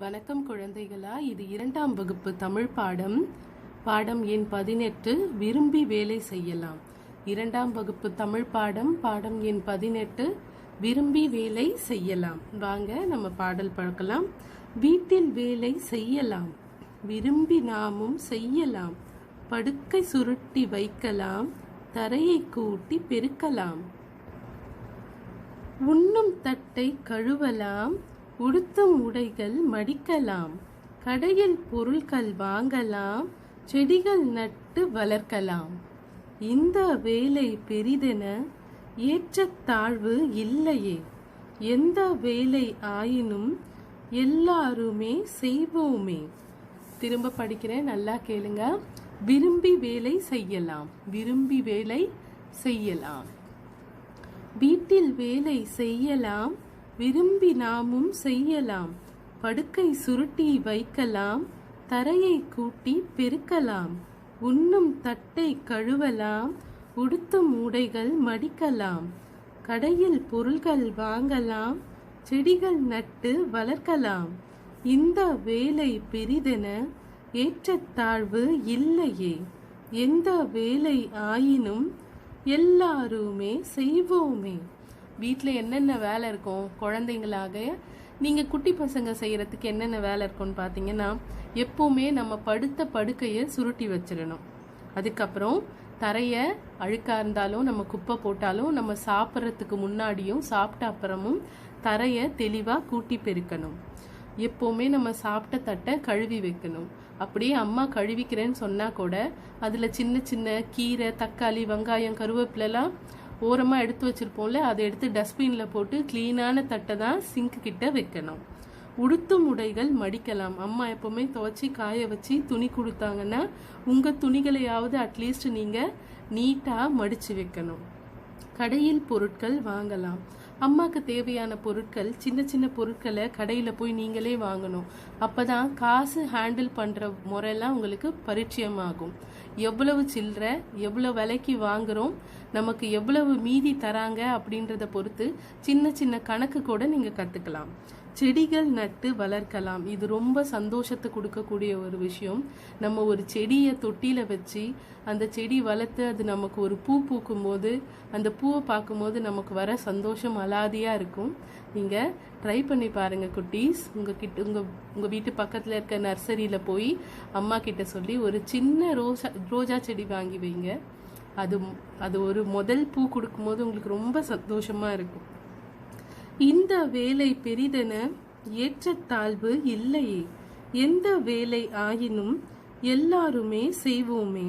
வணக்கம் குழந்தைகளா இது இரண்டாம் வகுப்பு தமிழ் பாடம். பாடம் எண் பதினெட்டு விரும்பி வேலை செய்யலாம். இரண்டாம் வகுப்பு தமிழ் பாடம் பாடம் எண் பதினெட்டு விரும்பி வேலை செய்யலாம். வாங்க நம்ம பாடல் பார்க்கலாம். வீட்டில் வேலை செய்யலாம். விரும்பி நாமும் செய்யலாம். படுக்கை சுருட்டி வைக்கலாம். தரையை கூட்டி பெருக்கலாம். உண்ணும் தட்டை கழுவலாம். உடுத்தும் உடைகள் மடிக்கலாம் கடையில் பொருட்கள் வாங்கலாம் செடிகள் நட்டு வளர்க்கலாம். இந்த வேலை பெரிதென ஏற்றத்தாழ்வு இல்லையே. எந்த வேலை ஆயினும் எல்லாருமே செய்வோமே. திரும்ப படிக்கிறேன் நல்லா கேளுங்க. விரும்பி வேலை செய்யலாம் விரும்பி வேலை செய்யலாம். வீட்டில் வேலை செய்யலாம் விரும்பி நாமும் செய்யலாம். படுக்கை சுருட்டி வைக்கலாம். தரையை கூட்டி பெருக்கலாம். உண்ணும் தட்டை கழுவலாம். உடுத்தும் உடைகள் மடிக்கலாம். கடையில் பொருள்கள் வாங்கலாம். செடிகள் நட்டு வளர்க்கலாம். இந்த வேலை பெரிதென ஏற்றத்தாழ்வு இல்லையே. எந்த வேலை ஆயினும் எல்லாருமே செய்வோமே. வீட்டில் என்னென்ன வேலை இருக்கும் குழந்தைங்களாக நீங்கள் குட்டி பசங்க செய்கிறதுக்கு என்னென்ன வேலை இருக்கும்னு பார்த்தீங்கன்னா எப்போவுமே நம்ம படுத்த படுக்கையை சுருட்டி வச்சிடணும். அதுக்கப்புறம் தரையை அழுக்காக இருந்தாலும் நம்ம குப்பை போட்டாலும் நம்ம சாப்பிட்றதுக்கு முன்னாடியும் சாப்பிட்ட அப்புறமும் தரையை தெளிவாக கூட்டி பெருக்கணும். எப்போவுமே நம்ம சாப்பிட்ட தட்டை கழுவி வைக்கணும். அப்படியே அம்மா கழுவிக்கிறேன்னு சொன்னால் கூட அதில் சின்ன சின்ன கீரை தக்காளி வெங்காயம் கருவேப்பிலலாம் ஓரமாக எடுத்து வச்சுருப்போம்ல அதை எடுத்து டஸ்ட்பினில் போட்டு க்ளீனான தட்டை தான் சிங்க் கிட்ட வைக்கணும். உடுத்தும் உடைகள் மடிக்கலாம். அம்மா எப்போவுமே துவைச்சி காய வச்சு துணி கொடுத்தாங்கன்னா உங்கள் துணிகளையாவது அட்லீஸ்ட் நீங்கள் நீட்டாக மடித்து வைக்கணும். கடையில் பொருட்கள் வாங்கலாம். அம்மாக்கு தேவையான பொருட்கள் சின்ன சின்ன பொருட்களை கடையில் போய் நீங்களே வாங்கணும். அப்போ தான் காசு ஹேண்டில் பண்ணுற முறையெல்லாம் உங்களுக்கு பரிச்சயமாகும். எவ்வளவு சில்லற எவ்வளோ விலைக்கு வாங்குறோம் நமக்கு எவ்வளவு மீதி தராங்க அப்படின்றத பொறுத்து சின்ன சின்ன கணக்கு கூட நீங்கள் கற்றுக்கலாம் செடிகள் நட்டு வளர்க்கலாம். இது ரொம்ப சந்தோஷத்தை கொடுக்கக்கூடிய ஒரு விஷயம். நம்ம ஒரு செடியை தொட்டியில் வச்சு அந்த செடி வளர்த்து அது நமக்கு ஒரு பூ பூக்கும் போது அந்த பூவை பார்க்கும்போது நமக்கு வர சந்தோஷம் அலாதியாக இருக்கும். நீங்கள் ட்ரை பண்ணி பாருங்கள் குட்டீஸ். உங்கள் கிட்ட உங்கள் உங்கள் வீட்டு பக்கத்தில் இருக்க நர்சரியில் போய் அம்மா கிட்ட சொல்லி ஒரு சின்ன ரோசா ரோஜா செடி வாங்கி வைங்க. அது அது ஒரு முதல் பூ கொடுக்கும்போது உங்களுக்கு ரொம்ப சந்தோஷமாக இருக்கும். இந்த வேலை பெரிதென ஏற்றத்தாழ்வு இல்லையே. எந்த வேலை ஆயினும் எல்லாருமே செய்வோமே.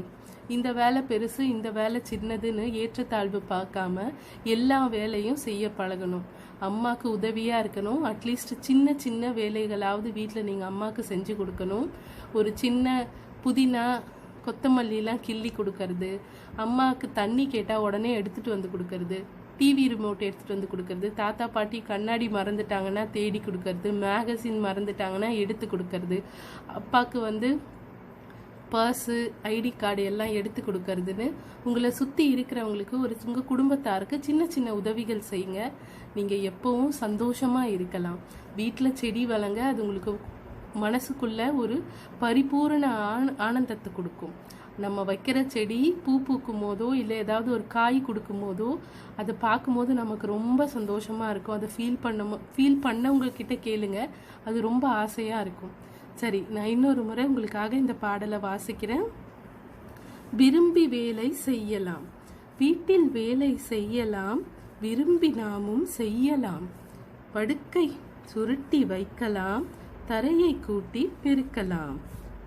இந்த வேலை பெருசு இந்த வேலை சின்னதுன்னு ஏற்றத்தாழ்வு பார்க்காம எல்லா வேலையும் செய்ய பழகணும். அம்மாவுக்கு உதவியாக இருக்கணும். அட்லீஸ்ட் சின்ன சின்ன வேலைகளாவது வீட்டில் நீங்கள் அம்மாவுக்கு செஞ்சு கொடுக்கணும். ஒரு சின்ன புதினா கொத்தமல்லிலாம் கிள்ளி கொடுக்கறது. அம்மாவுக்கு தண்ணி கேட்டால் உடனே எடுத்துகிட்டு வந்து கொடுக்கறது. டிவி ரிமோட் எடுத்துகிட்டு வந்து கொடுக்கறது. தாத்தா பாட்டி கண்ணாடி மறந்துட்டாங்கன்னா தேடி கொடுக்கறது. மேகசின் மறந்துட்டாங்கன்னா எடுத்து கொடுக்கறது. அப்பாவுக்கு வந்து பர்ஸு ஐடி கார்டு எல்லாம் எடுத்து கொடுக்கறதுன்னு உங்களை சுற்றி இருக்கிறவங்களுக்கு ஒரு உங்கள் குடும்பத்தாருக்கு சின்ன சின்ன உதவிகள் செய்யுங்க. நீங்கள் எப்போவும் சந்தோஷமாக இருக்கலாம். வீட்டில் செடி வளங்க அது உங்களுக்கு மனசுக்குள்ள ஒரு பரிபூரண ஆன ஆனந்தத்தை கொடுக்கும். நம்ம வைக்கிற செடி பூ பூக்கும் போதோ இல்லை ஏதாவது ஒரு காய் கொடுக்கும் போதோ அதை பார்க்கும்போது நமக்கு ரொம்ப சந்தோஷமாக இருக்கும். அதை ஃபீல் பண்ண ஃபீல் பண்ணவங்கக்கிட்ட கேளுங்க. அது ரொம்ப ஆசையாக இருக்கும். சரி நான் இன்னொரு முறை உங்களுக்காக இந்த பாடலை வாசிக்கிறேன். விரும்பி வேலை செய்யலாம். வீட்டில் வேலை செய்யலாம். விரும்பி நாமும் செய்யலாம். படுக்கை சுருட்டி வைக்கலாம். தரையை கூட்டி பெருக்கலாம்.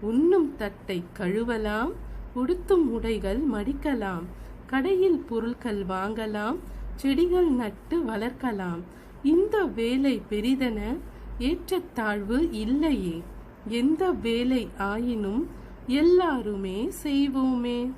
உண்ணும் தட்டை கழுவலாம். உடுத்தும் உடைகள் மடிக்கலாம். கடையில் பொருட்கள் வாங்கலாம். செடிகள் நட்டு வளர்க்கலாம். இந்த வேலை பெரிதென ஏற்றத்தாழ்வு இல்லையே. எந்த வேலை ஆயினும் எல்லாருமே செய்வோமே.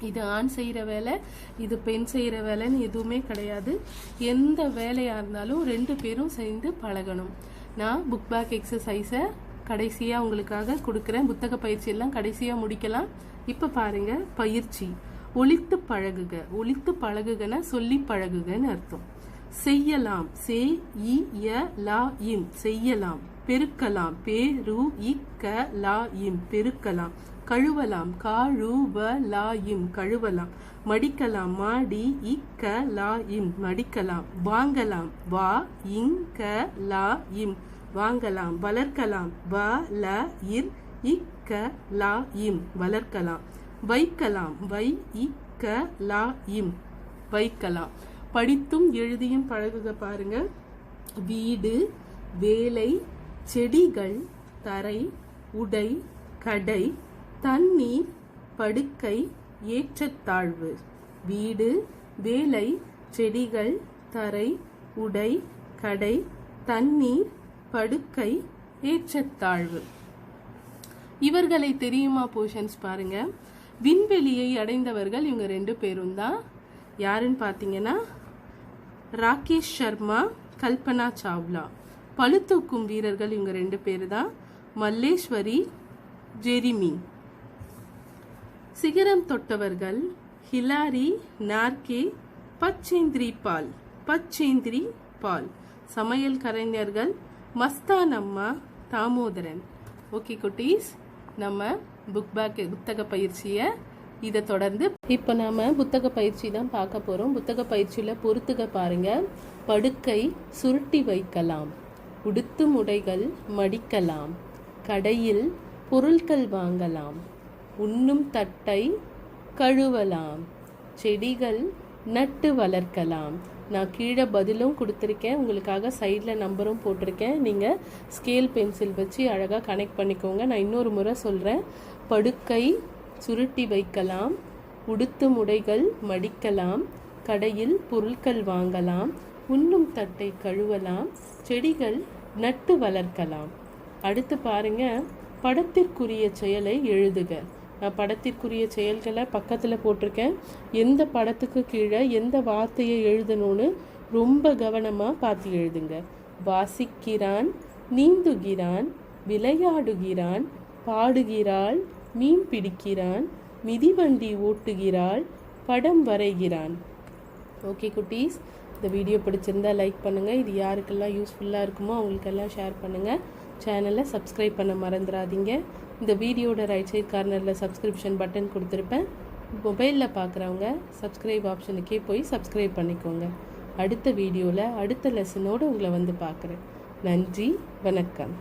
இது ஆண் செய்கிற வேலை இது பெண் செய்கிற வேலைன்னு எதுவுமே கிடையாது. எந்த வேலையாக இருந்தாலும் ரெண்டு பேரும் சேர்ந்து பழகணும். நான் புக் பேக் எக்ஸசைஸை கடைசியாக உங்களுக்காக கொடுக்குறேன். புத்தக பயிற்சியெல்லாம் கடைசியாக முடிக்கலாம். இப்போ பாருங்க பயிற்சி. ஒழித்து பழகுக. ஒழித்து பழகுகன சொல்லி பழகுகன்னு அர்த்தம். செய்யலாம். சே இ ய லா இம். செய்யலாம். பெருக்கலாம். பேரு இக்க லா இம். பெருக்கலாம். கழுவலாம். காழுவ லா இம். கழுவலாம். மடிக்கலாம். மாடி இக்க லா இம். மடிக்கலாம். வாங்கலாம். வா இங்க லா இம். வாங்கலாம். வளர்க்கலாம். வ ல இர் இக்க லா இம் வளர்க்கலாம். வைக்கலாம் வை இக்க லா இம் வைக்கலாம். படித்தும் எழுதியும் பழகுக பாருங்க. வீடு வேலை செடிகள் தரை உடை கடை தண்ணீர் படுக்கை ஏற்றத்தாழ்வு. வீடு வேலை செடிகள் தரை உடை கடை தண்ணீர் படுக்கை ஏற்றத்தாழ்வு. இவர்களை தெரியுமா போர்ஷன்ஸ் பாருங்க. விண்வெளியை அடைந்தவர்கள் இவங்க ரெண்டு பேரும் தான். யாருன்னு பார்த்தீங்கன்னா ராகேஷ் சர்மா கல்பனா சாவ்லா. பழுத்தூக்கும் வீரர்கள் இவங்க ரெண்டு பேர் தான். மல்லேஸ்வரி ஜெரிமி. சிகரம் தொட்டவர்கள் ஹிலாரி நார்கே பச்சேந்திரி பால். பச்சேந்திரி பால். சமையல் கலைஞர்கள் மஸ்தான் அம்மா தாமோதரன். ஓகே குட்டீஸ். நம்ம புக் பேக் புத்தக பயிற்சியை இதை தொடர்ந்து இப்போ நாம் புத்தக பயிற்சி தான் பார்க்க போகிறோம் புத்தக பயிற்சியில் பொறுத்துக பாருங்கள் படுக்கை சுருட்டி வைக்கலாம். உடுத்து முடைகள் மடிக்கலாம். கடையில் பொருட்கள் வாங்கலாம். உண்ணும் தட்டை கழுவலாம். செடிகள் நட்டு வளர்க்கலாம். நான் கீழே பதிலும் கொடுத்துருக்கேன். உங்களுக்காக சைடில் நம்பரும் போட்டிருக்கேன். நீங்கள் ஸ்கேல் பென்சில் வச்சு அழகாக கனெக்ட் பண்ணிக்கோங்க. நான் இன்னொரு முறை சொல்கிறேன் படுக்கை சுருட்டி வைக்கலாம். உடுத்து முடைகள் மடிக்கலாம். கடையில் பொருட்கள் வாங்கலாம். உண்ணும் தட்டை கழுவலாம். செடிகள் நட்டு வளர்க்கலாம். அடுத்து பாருங்க படத்திற்குரிய செயலை எழுதுக. படத்திற்குரிய செயல்களை பக்கத்தில் போட்டிருக்கேன். எந்த படத்துக்கு கீழே எந்த வார்த்தையை எழுதணும்னு ரொம்ப கவனமாக பார்த்து எழுதுங்க. வாசிக்கிறான் நீந்துகிறான் விளையாடுகிறான் பாடுகிறாள் மீன் பிடிக்கிறான் மிதிவண்டி ஓட்டுகிறாள் படம் வரைகிறான். ஓகே குட்டீஸ் இந்த வீடியோ பிடிச்சிருந்தா லைக் பண்ணுங்கள் இது யாருக்கெல்லாம் யூஸ்ஃபுல்லாக இருக்குமோ அவங்களுக்கெல்லாம் ஷேர் பண்ணுங்கள் சேனலை சப்ஸ்கிரைப் பண்ண மறந்துடாதீங்க. இந்த வீடியோட ரைட் சைட் கார்னரில் சப்ஸ்கிரிப்ஷன் பட்டன் கொடுத்துருப்பேன். மொபைலில் பார்க்குறவங்க சப்ஸ்கிரைப் ஆப்ஷனுக்கே போய் சப்ஸ்கிரைப் பண்ணிக்கோங்க. அடுத்த வீடியோவில் அடுத்த லெசனோடு உங்களை வந்து பார்க்குறேன் நன்றி வணக்கம்.